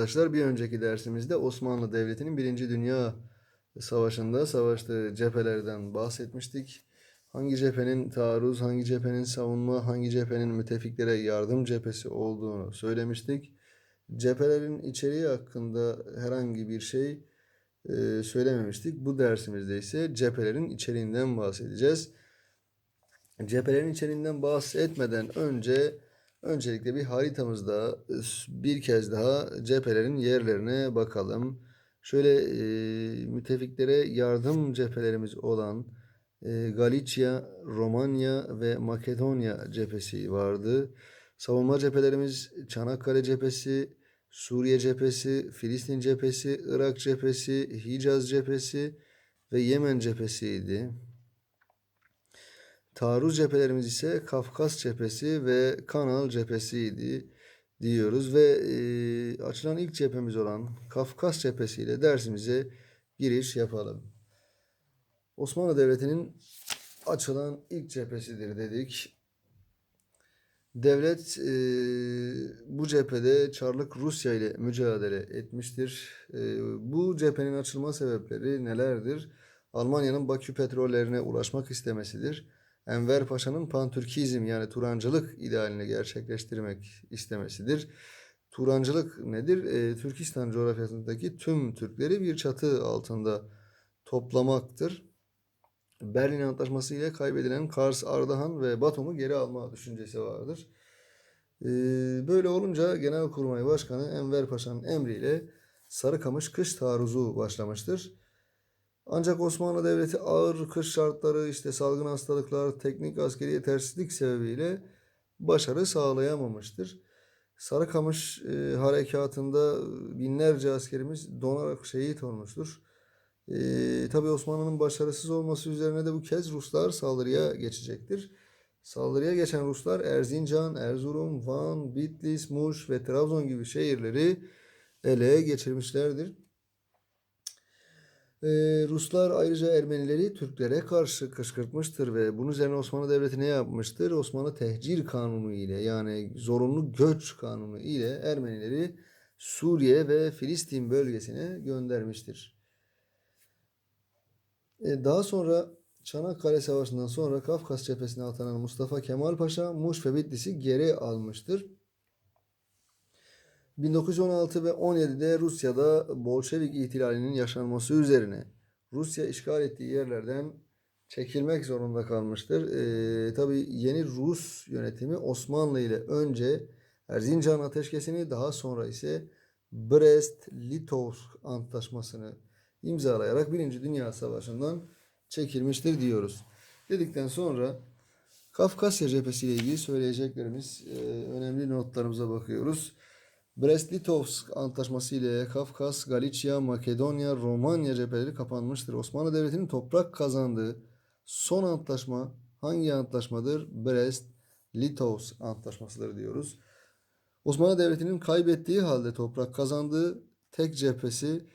arkadaşlar bir önceki dersimizde Osmanlı Devleti'nin Birinci Dünya Savaşı'nda savaştığı cephelerden bahsetmiştik. Hangi cephenin taarruz, hangi cephenin savunma, hangi cephenin müttefiklere yardım cephesi olduğunu söylemiştik. Cephelerin içeriği hakkında herhangi bir şey e, söylememiştik. Bu dersimizde ise cephelerin içeriğinden bahsedeceğiz. Cephelerin içeriğinden bahsetmeden önce öncelikle bir haritamızda e, bir kez daha cephelerin yerlerine bakalım. Şöyle e, müttefiklere yardım cephelerimiz olan e, Galicia, Romanya ve Makedonya cephesi vardı. Savunma cephelerimiz Çanakkale cephesi, Suriye cephesi, Filistin cephesi, Irak cephesi, Hicaz cephesi ve Yemen cephesiydi. Taarruz cephelerimiz ise Kafkas cephesi ve Kanal cephesiydi diyoruz ve e, açılan ilk cephemiz olan Kafkas cephesiyle dersimize giriş yapalım. Osmanlı Devleti'nin açılan ilk cephesidir dedik. Devlet e, bu cephede Çarlık Rusya ile mücadele etmiştir. E, bu cephenin açılma sebepleri nelerdir? Almanya'nın Bakü petrollerine ulaşmak istemesidir. Enver Paşa'nın pantürkizm yani Turancılık idealini gerçekleştirmek istemesidir. Turancılık nedir? E, Türkistan coğrafyasındaki tüm Türkleri bir çatı altında toplamaktır. Berlin Antlaşması ile kaybedilen Kars, Ardahan ve Batum'u geri alma düşüncesi vardır. Ee, böyle olunca Genelkurmay Başkanı Enver Paşa'nın emriyle Sarıkamış kış taarruzu başlamıştır. Ancak Osmanlı Devleti ağır kış şartları, işte salgın hastalıklar, teknik askeri yetersizlik sebebiyle başarı sağlayamamıştır. Sarıkamış e, harekatında binlerce askerimiz donarak şehit olmuştur. Ee, tabii Osmanlı'nın başarısız olması üzerine de bu kez Ruslar saldırıya geçecektir. Saldırıya geçen Ruslar Erzincan, Erzurum, Van, Bitlis, Muş ve Trabzon gibi şehirleri ele geçirmişlerdir. Ee, Ruslar ayrıca Ermenileri Türklere karşı kışkırtmıştır ve bunun üzerine Osmanlı Devleti ne yapmıştır? Osmanlı tehcir kanunu ile yani zorunlu göç kanunu ile Ermenileri Suriye ve Filistin bölgesine göndermiştir. E, Daha sonra Çanakkale Savaşı'ndan sonra Kafkas cephesine atanan Mustafa Kemal Paşa Muş ve Bitlis'i geri almıştır. 1916 ve 17'de Rusya'da Bolşevik ihtilalinin yaşanması üzerine Rusya işgal ettiği yerlerden çekilmek zorunda kalmıştır. Ee, Tabi yeni Rus yönetimi Osmanlı ile önce Erzincan Ateşkesi'ni daha sonra ise Brest-Litovsk Antlaşması'nı imzalayarak Birinci Dünya Savaşı'ndan çekilmiştir diyoruz. Dedikten sonra Kafkasya cephesi ile ilgili söyleyeceklerimiz e, önemli notlarımıza bakıyoruz. Brest-Litovsk antlaşması ile Kafkas, Galicia, Makedonya, Romanya cepheleri kapanmıştır. Osmanlı Devleti'nin toprak kazandığı son antlaşma hangi antlaşmadır? Brest-Litovsk antlaşmasıdır diyoruz. Osmanlı Devleti'nin kaybettiği halde toprak kazandığı tek cephesi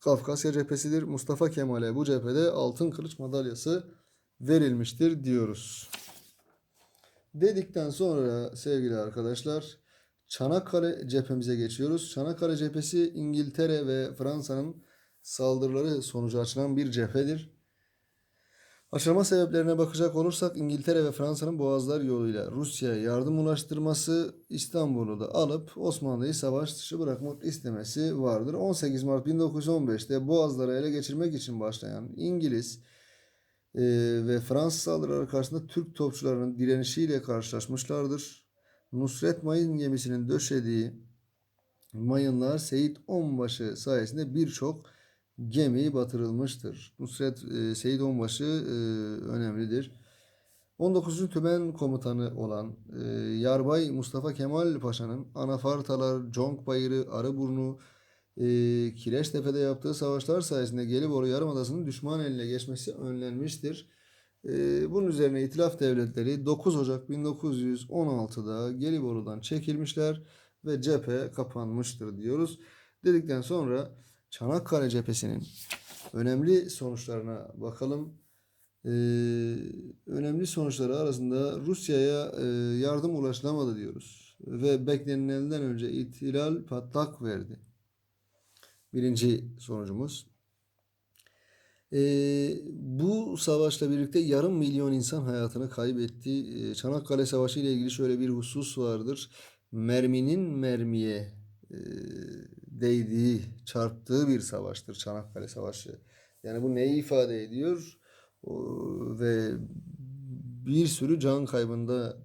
Kafkasya cephesidir. Mustafa Kemal'e bu cephede altın kılıç madalyası verilmiştir diyoruz. Dedikten sonra sevgili arkadaşlar Çanakkale cephemize geçiyoruz. Çanakkale cephesi İngiltere ve Fransa'nın saldırıları sonucu açılan bir cephedir. Açılma sebeplerine bakacak olursak İngiltere ve Fransa'nın Boğazlar yoluyla Rusya'ya yardım ulaştırması, İstanbul'u da alıp Osmanlı'yı savaş dışı bırakmak istemesi vardır. 18 Mart 1915'te Boğazları ele geçirmek için başlayan İngiliz e, ve Fransız saldırıları karşısında Türk topçularının direnişiyle karşılaşmışlardır. Nusret Mayın gemisinin döşediği mayınlar Seyit Onbaşı sayesinde birçok gemi batırılmıştır. Nusret e, Seyit Onbaşı e, önemlidir. 19. Tümen Komutanı olan e, Yarbay Mustafa Kemal Paşa'nın Anafartalar, Conk Bayırı, Arıburnu, e, Kireçtepe'de yaptığı savaşlar sayesinde Gelibolu Yarımadası'nın düşman eline geçmesi önlenmiştir. E, bunun üzerine İtilaf Devletleri 9 Ocak 1916'da Gelibolu'dan çekilmişler ve cephe kapanmıştır diyoruz. Dedikten sonra Çanakkale cephesinin önemli sonuçlarına bakalım. Ee, önemli sonuçları arasında Rusya'ya e, yardım ulaşılamadı diyoruz. ve beklenilenden önce ihtilal patlak verdi. Birinci sonucumuz. Ee, bu savaşla birlikte yarım milyon insan hayatını kaybetti. Ee, Çanakkale Savaşı ile ilgili şöyle bir husus vardır. Merminin mermiye e, değdiği, çarptığı bir savaştır Çanakkale Savaşı. Yani bu neyi ifade ediyor? O, ve bir sürü can kaybında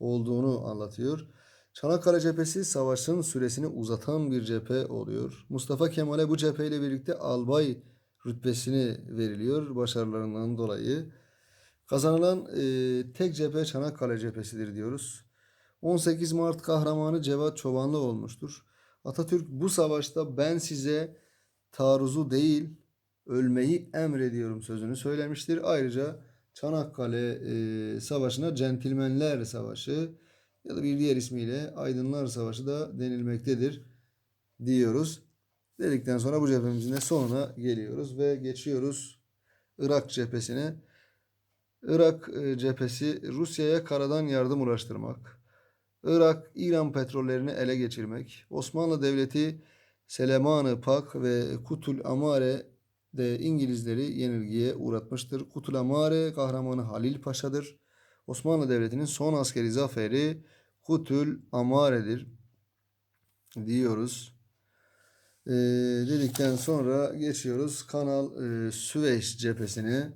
olduğunu anlatıyor. Çanakkale cephesi savaşın süresini uzatan bir cephe oluyor. Mustafa Kemal'e bu cepheyle birlikte albay rütbesini veriliyor başarılarından dolayı. Kazanılan e, tek cephe Çanakkale cephesidir diyoruz. 18 Mart kahramanı Cevat Çobanlı olmuştur. Atatürk bu savaşta ben size taarruzu değil ölmeyi emrediyorum sözünü söylemiştir. Ayrıca Çanakkale e, Savaşı'na Centilmenler Savaşı ya da bir diğer ismiyle Aydınlar Savaşı da denilmektedir diyoruz. Dedikten sonra bu cephemizin de sonuna geliyoruz ve geçiyoruz Irak cephesine. Irak e, cephesi Rusya'ya karadan yardım ulaştırmak. Irak, İran petrollerini ele geçirmek. Osmanlı Devleti Seleman-ı Pak ve Kutul Amare de İngilizleri yenilgiye uğratmıştır. Kutul Amare kahramanı Halil Paşa'dır. Osmanlı Devleti'nin son askeri zaferi Kutul Amare'dir diyoruz. Ee, dedikten sonra geçiyoruz Kanal e, Süveyş cephesine.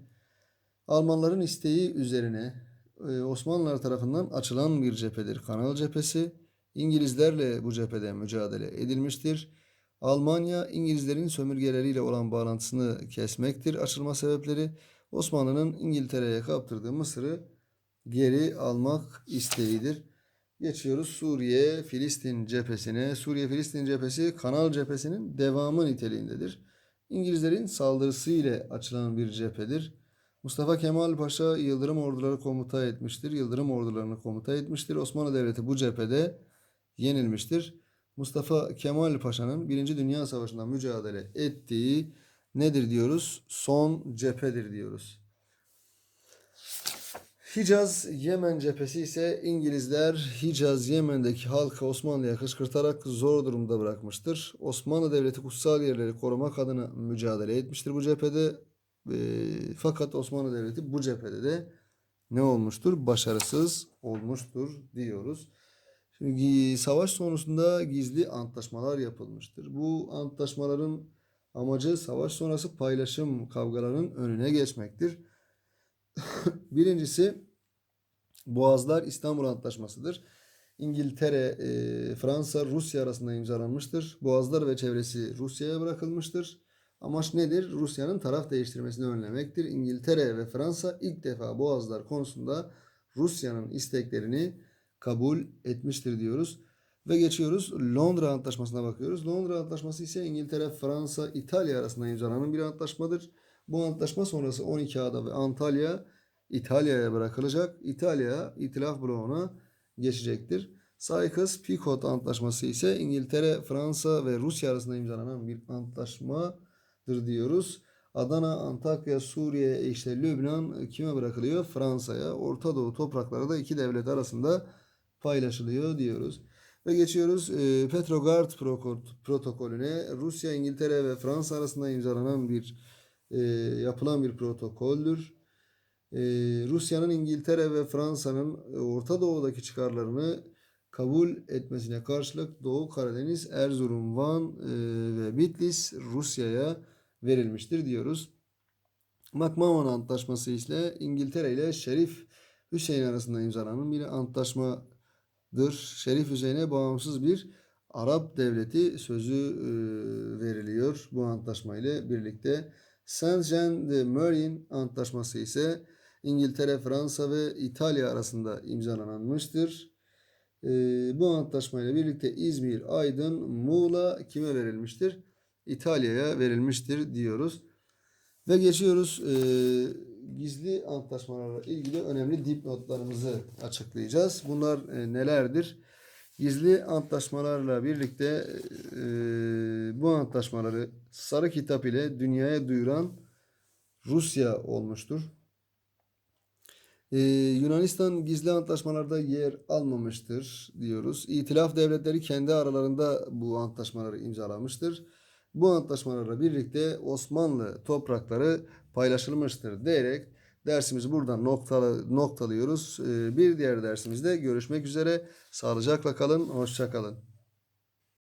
Almanların isteği üzerine e, Osmanlılar tarafından açılan bir cephedir Kanal cephesi. İngilizlerle bu cephede mücadele edilmiştir. Almanya İngilizlerin sömürgeleriyle olan bağlantısını kesmektir. Açılma sebepleri Osmanlı'nın İngiltere'ye kaptırdığı Mısır'ı geri almak isteğidir. Geçiyoruz Suriye Filistin cephesine. Suriye Filistin cephesi Kanal cephesinin devamı niteliğindedir. İngilizlerin saldırısı ile açılan bir cephedir. Mustafa Kemal Paşa Yıldırım orduları komuta etmiştir. Yıldırım ordularını komuta etmiştir. Osmanlı Devleti bu cephede yenilmiştir. Mustafa Kemal Paşa'nın Birinci Dünya Savaşı'nda mücadele ettiği nedir diyoruz? Son cephedir diyoruz. Hicaz Yemen cephesi ise İngilizler Hicaz Yemen'deki halkı Osmanlı'ya kışkırtarak zor durumda bırakmıştır. Osmanlı Devleti kutsal yerleri korumak adına mücadele etmiştir bu cephede. E, fakat Osmanlı Devleti bu cephede de ne olmuştur? Başarısız olmuştur diyoruz. Şimdi savaş sonrasında gizli antlaşmalar yapılmıştır. Bu antlaşmaların amacı savaş sonrası paylaşım kavgalarının önüne geçmektir. Birincisi Boğazlar İstanbul Antlaşması'dır. İngiltere, e, Fransa, Rusya arasında imzalanmıştır. Boğazlar ve çevresi Rusya'ya bırakılmıştır. Amaç nedir? Rusya'nın taraf değiştirmesini önlemektir. İngiltere ve Fransa ilk defa Boğazlar konusunda Rusya'nın isteklerini kabul etmiştir diyoruz. Ve geçiyoruz Londra Antlaşması'na bakıyoruz. Londra Antlaşması ise İngiltere, Fransa, İtalya arasında imzalanan bir antlaşmadır. Bu antlaşma sonrası 12 ada ve Antalya İtalya'ya bırakılacak. İtalya itilaf bloğuna geçecektir. Sykes-Picot Antlaşması ise İngiltere, Fransa ve Rusya arasında imzalanan bir antlaşmadır diyoruz. Adana, Antakya, Suriye, işte Lübnan kime bırakılıyor? Fransa'ya. Orta Doğu toprakları da iki devlet arasında paylaşılıyor diyoruz. Ve geçiyoruz e, Petrograd protokolüne. Rusya, İngiltere ve Fransa arasında imzalanan bir e, yapılan bir protokoldür. E, Rusya'nın İngiltere ve Fransa'nın Orta Doğu'daki çıkarlarını kabul etmesine karşılık Doğu Karadeniz, Erzurum, Van e, ve Bitlis Rusya'ya verilmiştir diyoruz. McMahon Antlaşması ise İngiltere ile Şerif Hüseyin arasında imzalanan bir antlaşmadır. Şerif Hüseyin'e bağımsız bir Arap devleti sözü e, veriliyor bu antlaşma ile birlikte. Saint-Jean de Merin Antlaşması ise İngiltere, Fransa ve İtalya arasında imzalanmıştır. E, bu antlaşma ile birlikte İzmir, Aydın, Muğla kime verilmiştir? İtalya'ya verilmiştir diyoruz. Ve geçiyoruz e, gizli antlaşmalarla ilgili önemli dipnotlarımızı açıklayacağız. Bunlar e, nelerdir? Gizli antlaşmalarla birlikte e, bu antlaşmaları Sarı Kitap ile dünyaya duyuran Rusya olmuştur. Ee, Yunanistan gizli antlaşmalarda yer almamıştır diyoruz. İtilaf devletleri kendi aralarında bu antlaşmaları imzalamıştır. Bu antlaşmalarla birlikte Osmanlı toprakları paylaşılmıştır diyerek dersimizi buradan noktalı, noktalıyoruz. Ee, bir diğer dersimizde görüşmek üzere. Sağlıcakla kalın, hoşça kalın.